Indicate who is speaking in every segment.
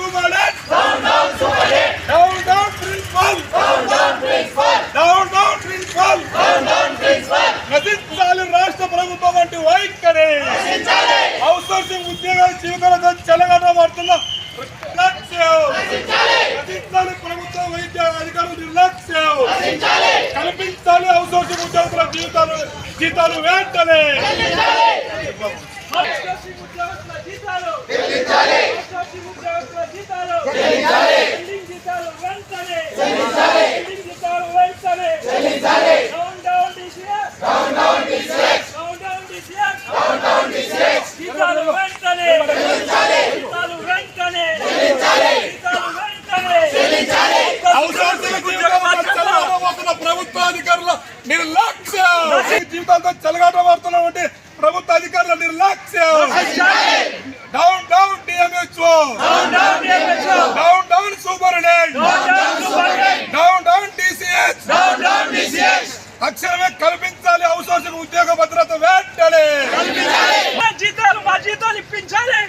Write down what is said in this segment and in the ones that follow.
Speaker 1: superintendent. Down, down, principal. Down, down, principal. నశించాలి రాష్ట్ర ప్రభుత్వం వంటి వైఖరి అవుట్సోర్సింగ్ ఉద్యోగాల జీవితాలతో చెలగడబడుతున్న నిర్లక్ష్యం నశించాలి ప్రభుత్వ వైద్య అధికారులు నిర్లక్ష్యం కల్పించాలి హౌస్ అవుట్సోర్సింగ్ ఉద్యోగుల జీవితాలు జీతాలు వెంటనే
Speaker 2: అవుట్సోర్సింగ్ ఉద్యోగస్తుల జీతాలు అవుట్సోర్సింగ్ ఉద్యోగస్తుల జీతాలు బిల్డింగ్ జీతాలు వెంటనే బిల్డింగ్ జీతాలు వెంటనే down down DCS down down DCS జీతాలు వెంటనే జీతాలు వెంటనే జీతాలు వెంటనే
Speaker 1: అవుట్సోర్సింగ్ జీవితాలతో చెలగాటమాడుతున్న ప్రభుత్వ అధికారుల నిర్లక్ష్యం! జీవితాలతో చెలగాటమాడుతున్నటువంటి ప్రభుత్వ అధికారుల నిర్లక్ష్యం! Down down DMHO down down superintendent down down TCS తక్షణమే కల్పించాలి అవుట్సోర్సింగ్ ఉద్యోగ భద్రత వెంటనే
Speaker 2: మా జీతాలు మా జీతాలు ఇప్పించాలి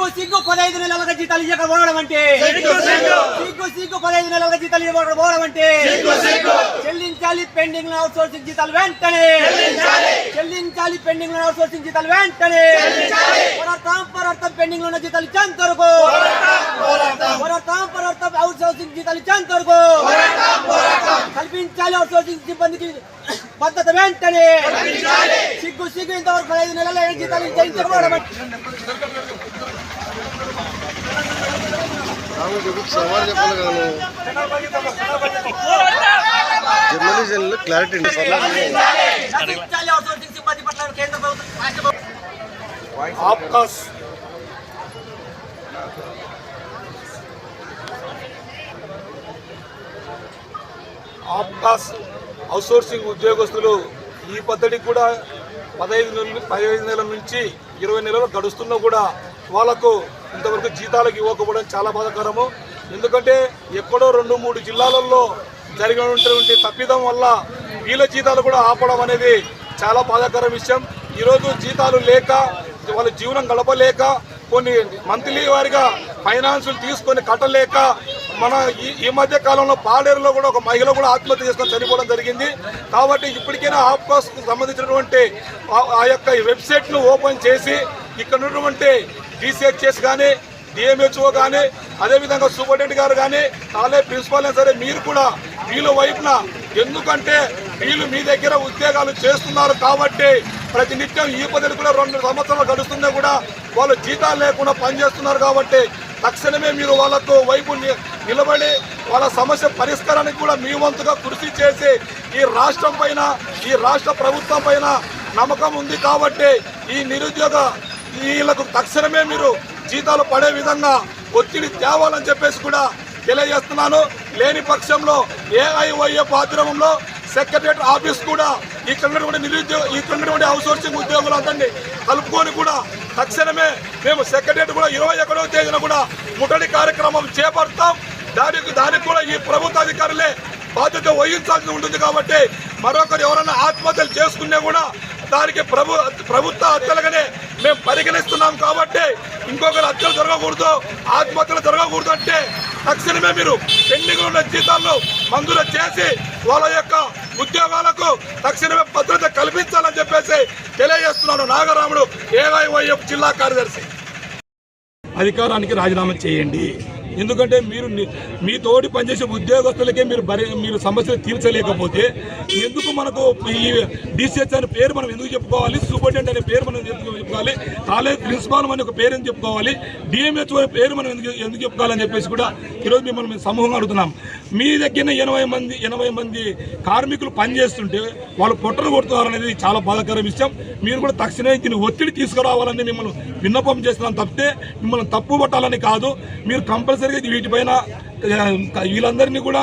Speaker 3: సిగ్గు సిగ్గు పదహైదు నెలలుగా జీతాలు ఇవ్వక పోవడం అంటే.
Speaker 2: సిగ్గు, సిగ్గు.
Speaker 3: పదహైదు నెలలుగా జీతాలు ఇవ్వక పోవడం అంటే. చెల్లించాలి పెండింగ్ అవుట్ సోర్సింగ్ జీతాలు వెంటనే. చెల్లించాలి. పెండింగ్ అవుట్ సోర్సింగ్ జీతాలు వెంటనే. పోరాటం పోరాటం పెండింగ్ ఉన్న జీతాలు ఇచ్చేంత వరకు. పోరాటం పోరాటం అవుట్ సోర్సింగ్ జీతాలు ఇచ్చేంత వరకు. కల్పించాలి అవుట్ సోర్సింగ్ సిబ్బందికి భద్రత వెంటనే సిగ్గు సిగ్గు ఇంతవరకు పదహైదు నెలల జీతాలు చెల్లించకపోవడం అంటే
Speaker 4: సవాల్ చెప్పాలి కదా జర్నలిజంలో క్లారిటీ ఉంది
Speaker 3: నశించాలి అవుట్ సోర్సింగ్
Speaker 1: అవుట్సోర్సింగ్ ఉద్యోగస్తులు ఈ పద్ధతికి కూడా పదహైదు నెలలు పదహైదు నెలల నుంచి ఇరవై నెలలు గడుస్తున్నా కూడా వాళ్ళకు ఇంతవరకు జీతాలకు ఇవ్వకపోవడం చాలా బాధకరము. ఎందుకంటే ఎక్కడో రెండు మూడు జిల్లాలలో జరిగినటువంటి తప్పిదం వల్ల వీళ్ళ జీతాలు కూడా ఆపడం అనేది చాలా బాధాకర విషయం. ఈరోజు జీతాలు లేక వాళ్ళ జీవనం గడపలేక కొన్ని మంత్లీ వారిగా ఫైనాన్సులు తీసుకొని కట్టలేక మన ఈ ఈ మధ్య కాలంలో పాడేరులో కూడా ఒక మహిళ కూడా ఆత్మహత్య చేసుకొని చనిపోవడం జరిగింది. కాబట్టి ఇప్పటికైనా ఆప్కాస్కు సంబంధించినటువంటి ఆ- యొక్క వెబ్సైట్ను ఓపెన్ చేసి ఇక్కడ ఉన్నటువంటి డిసిహెచ్ఎస్ కానీ డిఎంహెచ్ఓ కానీ అదేవిధంగా సూపరింటెండెంట్ గారు కానీ కాలేజ్ ప్రిన్సిపాల్ అయినా సరే మీరు కూడా వీళ్ళ వైపున ఎందుకంటే వీళ్ళు మీ దగ్గర ఉద్యోగాలు చేస్తున్నారు కాబట్టి ప్రతి నిత్యం ఈ పదవి కూడా రెండు సంవత్సరాలు గడుస్తున్నా కూడా వాళ్ళు జీతాలు లేకుండా పనిచేస్తున్నారు కాబట్టి తక్షణమే మీరు వాళ్ళతో వైపు నిలబడి వాళ్ళ సమస్య పరిష్కారానికి కూడా మీ వంతుగా కృషి చేసి ఈ రాష్ట్రం పైన ఈ రాష్ట్ర ప్రభుత్వం పైన నమ్మకం ఉంది కాబట్టి ఈ నిరుద్యోగ వీళ్ళకు తక్షణమే మీరు జీతాలు పడే విధంగా ఒత్తిడి తేవాలని చెప్పేసి కూడా తెలియజేస్తున్నాను. లేని పక్షంలో ఏఐవైఎఫ్ ఆధ్వర్యంలో సెక్రటరియట్ ఆఫీస్ కూడా ఇక్కడ ఉన్నటువంటి నిరుద్యోగ ఇక్కడ ఉన్నటువంటి ఉద్యోగులు అందరినీ కలుపుకొని కూడా తక్షణమే మేము సెక్రటరియట్ కూడా ఇరవై ఒకటవ తేదీన కూడా ముట్టడి కార్యక్రమం చేపడతాం. దానికి దానికి కూడా ఈ ప్రభుత్వ అధికారులే బాధ్యత వహించాల్సి ఉంటుంది కాబట్టి మరొకరు ఎవరైనా ఆత్మహత్యలు చేసుకున్నా కూడా దానికి ప్రభు ప్రభుత్వ హత్యలుగానే మేము పరిగణిస్తున్నాం కాబట్టి ఇంకొకరు హత్యలు జరగకూడదు ఆత్మహత్యలు జరగకూడదు అంటే తక్షణమే మీరు పెండింగ్ ఉన్న జీతాలను మంజూరు చేసి వాళ్ళ యొక్క ఉద్యోగాలకు తక్షణమే భద్రత కల్పించాలని చెప్పేసి తెలియజేస్తున్నాను నాగరాముడు ఏవైవైఎఫ్ జిల్లా కార్యదర్శి. అధికారానికి రాజీనామా చేయండి. ఎందుకంటే మీరు మీ తోటి పనిచేసే ఉద్యోగస్తులకే మీరు మీరు సమస్యలు తీర్చలేకపోతే ఎందుకు మనకు ఈ డిసిహెచ్ అనే పేరు మనం ఎందుకు చెప్పుకోవాలి? సూపరింటెండెంట్ అనే పేరు మనం ఎందుకు చెప్పుకోవాలి? కాలేజ్ ప్రిన్సిపాల్ అని ఒక పేరు ఎందుకు చెప్పుకోవాలి? డిఎంహెచ్ అనే పేరు మనం ఎందుకు ఎందుకు చెప్పుకోవాలని చెప్పేసి కూడా ఈరోజు మిమ్మల్ని మేము సమూహంగా అడుగుతున్నాం. మీ దగ్గర ఎనభై మంది ఎనభై మంది కార్మికులు పనిచేస్తుంటే వాళ్ళు పొట్టలు కొడుతున్నారు అనేది చాలా బాధాకర విషయం. మీరు కూడా తక్షణమే దీన్ని ఒత్తిడి తీసుకురావాలని మిమ్మల్ని విన్నపం చేస్తున్నాం తప్పితే మిమ్మల్ని తప్పు పట్టాలని కాదు. మీరు కంపల్సరీ కంపల్సరీగా వీటిపైన వీళ్ళందరినీ కూడా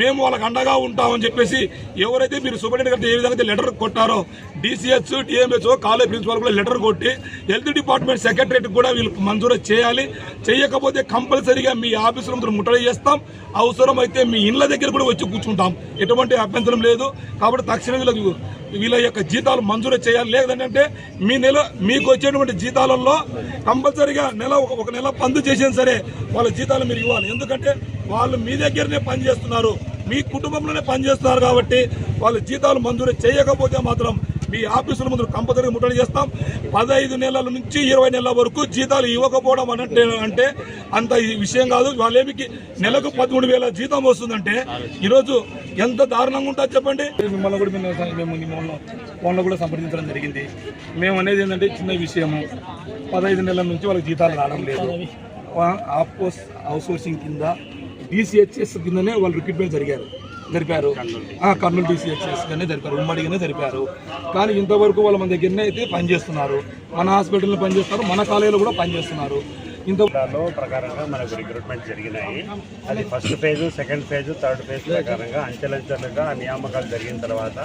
Speaker 1: మేము వాళ్ళకి అండగా ఉంటామని చెప్పేసి ఎవరైతే మీరు సూపరింటెండెంట్ గారికి ఏ విధంగా అయితే లెటర్ కొట్టారో డిసిహెచ్ టీఎంహెచ్ కాలేజ్ ప్రిన్సిపాల్ కూడా లెటర్ కొట్టి హెల్త్ డిపార్ట్మెంట్ సెక్రటరీకి కూడా వీళ్ళకి మంజూరు చేయాలి. చేయకపోతే కంపల్సరీగా మీ ఆఫీసులో ముందు ముట్టడి చేస్తాం. అవసరం అయితే మీ ఇళ్ళ దగ్గర కూడా వచ్చి కూర్చుంటాం. ఎటువంటి అభ్యంతరం లేదు. కాబట్టి తక్షణం వీళ్ళకి వీళ్ళ యొక్క జీతాలు మంజూరు చేయాలి. లేదంటే మీ నెల మీకు వచ్చేటువంటి జీతాలలో కంపల్సరీగా నెల ఒక ఒక నెల పందు చేసినా సరే వాళ్ళ జీతాలు మీరు ఇవ్వాలి. ఎందుకంటే వాళ్ళు మీ దగ్గరనే పనిచేస్తున్నారు మీ కుటుంబంలోనే పనిచేస్తున్నారు కాబట్టి వాళ్ళ జీతాలు మంజూరు చేయకపోతే మాత్రం మీ ఆఫీసుల ముందు కంపల్సరీ ముట్టడి చేస్తాం. పదహైదు నెలల నుంచి ఇరవై నెలల వరకు జీతాలు ఇవ్వకపోవడం అంటే అంటే అంత ఈ విషయం కాదు. వాళ్ళేమికి నెలకు పదమూడు వేల జీతం వస్తుందంటే ఈరోజు ఎంత దారుణంగా ఉంటుంది చెప్పండి. మిమ్మల్ని కూడా మేము మిమ్మల్ని ఫోన్లో కూడా సంప్రదించడం జరిగింది. మేము అనేది ఏంటంటే చిన్న విషయము. పదహైదు నెలల నుంచి వాళ్ళకి జీతాలు రావడం లేదు. ఆఫ్కోర్స్ అవుట్ సోర్సింగ్ కింద డిసిహెచ్ఎస్ కిందనే వాళ్ళు రిక్రూట్మెంట్ జరిగారు జరిపారు. కర్నూలు డిసిహెచ్ఎస్ గానే జరిపారు ఉమ్మడిగానే జరిపారు. కానీ ఇంతవరకు వాళ్ళ మన దగ్గరనే అయితే పనిచేస్తున్నారు. మన హాస్పిటల్లో పనిచేస్తున్నారు మన కాలేజీలో కూడా పనిచేస్తున్నారు. ఇంత
Speaker 5: ప్రకారంగా మనకు రిక్రూట్మెంట్ జరిగినాయి. అది first phase second phase third phase ప్రకారంగా అంచెలంచెలుగా నియామకాలు జరిగిన తర్వాత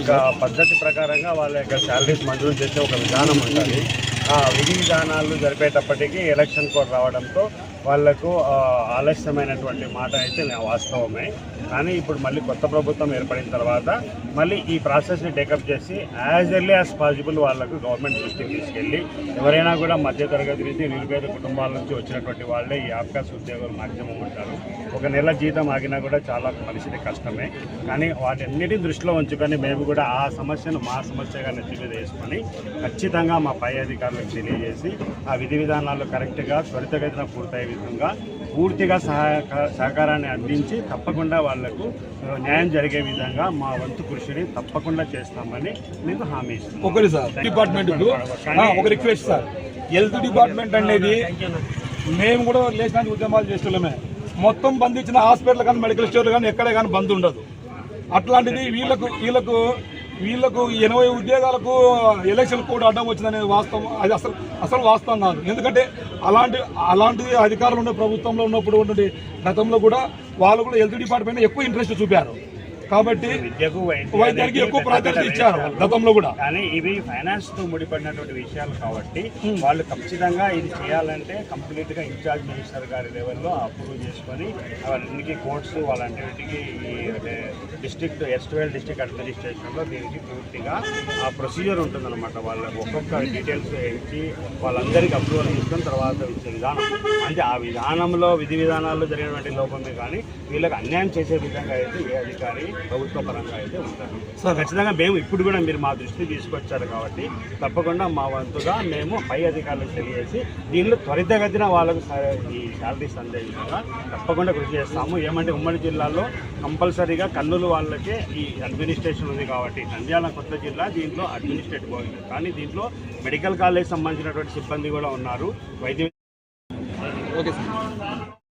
Speaker 5: ఒక పద్ధతి ప్రకారంగా వాళ్ళ యొక్క శాలరీస్ మంజూరు చేసే ఒక విధానం ఉంటుంది. ఆ విధి విధానాలు జరిపేటప్పటికీ ఎలక్షన్ కోడ్ రావడంతో వాళ్ళకు ఆలస్యమైనటువంటి మాట అయితే వాస్తవమే. కానీ ఇప్పుడు మళ్ళీ కొత్త ప్రభుత్వం ఏర్పడిన తర్వాత మళ్ళీ ఈ ప్రాసెస్ని టేకప్ చేసి యాజ్ ఎర్లీ యాజ్ పాసిబుల్ వాళ్ళకు గవర్నమెంట్ దృష్టికి తీసుకెళ్ళి ఎవరైనా కూడా మధ్యతరగతి నుంచి నిరుపేద కుటుంబాల నుంచి వచ్చినటువంటి వాళ్ళే ఈ ఆఫ్కాస్ ఉద్యోగులు మాక్సిమం ఉంటారు. ఒక నెల జీతం ఆగినా కూడా చాలా మనిషిని కష్టమే. కానీ వాటన్నిటిని దృష్టిలో ఉంచుకొని మేము కూడా ఆ సమస్యను మా సమస్యగా నెత్తి వేసుకొని ఖచ్చితంగా మా పై అధికారులకు తెలియజేసి ఆ విధి విధానాలు కరెక్ట్గా త్వరితగతిన పూర్తయ్యే విధంగా పూర్తిగా సహకారాన్ని అందించి తప్పకుండా వాళ్ళకు న్యాయం జరిగే విధంగా మా వంతు కృషిని తప్పకుండా చేస్తామని మీకు హామీ
Speaker 1: ఒకటి సార్ డిపార్ట్మెంట్ ఒక రిక్వెస్ట్ సార్. హెల్త్ డిపార్ట్మెంట్ అనేది మేము కూడా లేచినానికి ఉద్యమాలు చేస్తున్నామే మొత్తం బంద్ ఇచ్చిన హాస్పిటల్ కానీ మెడికల్ స్టోర్ కానీ ఎక్కడే కానీ బంద్ ఉండదు. అట్లాంటిది వీళ్ళకు వీళ్ళకు వీళ్ళకు ఎనభై ఉద్యోగాలకు ఎలక్షన్ కోడ్ అడ్డం వచ్చిందనే వాస్తవం. అది అసలు అసలు వాస్తవం కాదు. ఎందుకంటే అలాంటి అలాంటి అధికారులు ఉన్న ప్రభుత్వంలో ఉన్నప్పుడు ఉన్నటువంటి గతంలో కూడా వాళ్ళు కూడా హెల్త్ డిపార్ట్మెంట్ ఎక్కువ ఇంట్రెస్ట్ చూపారు. కాబట్టి
Speaker 5: విద్యకు
Speaker 1: వైద్యానికి ఎక్కువ ప్రాధాన్యత ఇచ్చారు గతంలో కూడా.
Speaker 5: కానీ ఇవి ఫైనాన్స్తో ముడిపడినటువంటి విషయాలు కాబట్టి వాళ్ళు ఖచ్చితంగా ఇది చేయాలంటే కంప్లీట్గా ఇన్ఛార్జ్ మినిస్టర్ గారి లెవెల్లో అప్రూవ్ చేసుకొని అవన్నిటికీ కోర్ట్స్ వాళ్ళంటికి ఈ డిస్ట్రిక్ట్ ఎస్ట్వేల్ డిస్ట్రిక్ట్ అడ్మినిస్ట్రేషన్లో దీనికి పూర్తిగా ఆ ప్రొసీజర్ ఉంటుందన్నమాట. వాళ్ళకు ఒక్కొక్క డీటెయిల్స్ ఇచ్చి వాళ్ళందరికీ అప్రూవల్ తీసుకొని తర్వాత ఇచ్చే విధానం. అంటే ఆ విధానంలో విధి విధానాల్లో జరిగినటువంటి లోపమే కానీ వీళ్ళకి అన్యాయం చేసే విధంగా అయితే ఏ అధికారి ప్రభుత్వ పరంగా అయితే ఉంటారు. సో ఖచ్చితంగా మేము ఇప్పుడు కూడా మీరు మా దృష్టికి తీసుకొచ్చారు కాబట్టి తప్పకుండా మా వంతుగా మేము పై అధికారులకు తెలియజేసి దీనిలో త్వరితగతిన వాళ్ళకు ఈ శాలరీస్ అందే విధంగా తప్పకుండా కృషి చేస్తాము. ఏమంటే ఉమ్మడి జిల్లాలో కంపల్సరీగా కర్నూలు వాళ్ళకే ఈ అడ్మినిస్ట్రేషన్ ఉంది కాబట్టి నంద్యాల కొత్త జిల్లా దీంట్లో అడ్మినిస్ట్రేటివ్ ఉంది కానీ దీంట్లో మెడికల్ కాలేజ్ సంబంధించినటువంటి సిబ్బంది కూడా ఉన్నారు. వైద్య
Speaker 1: ఓకే సార్.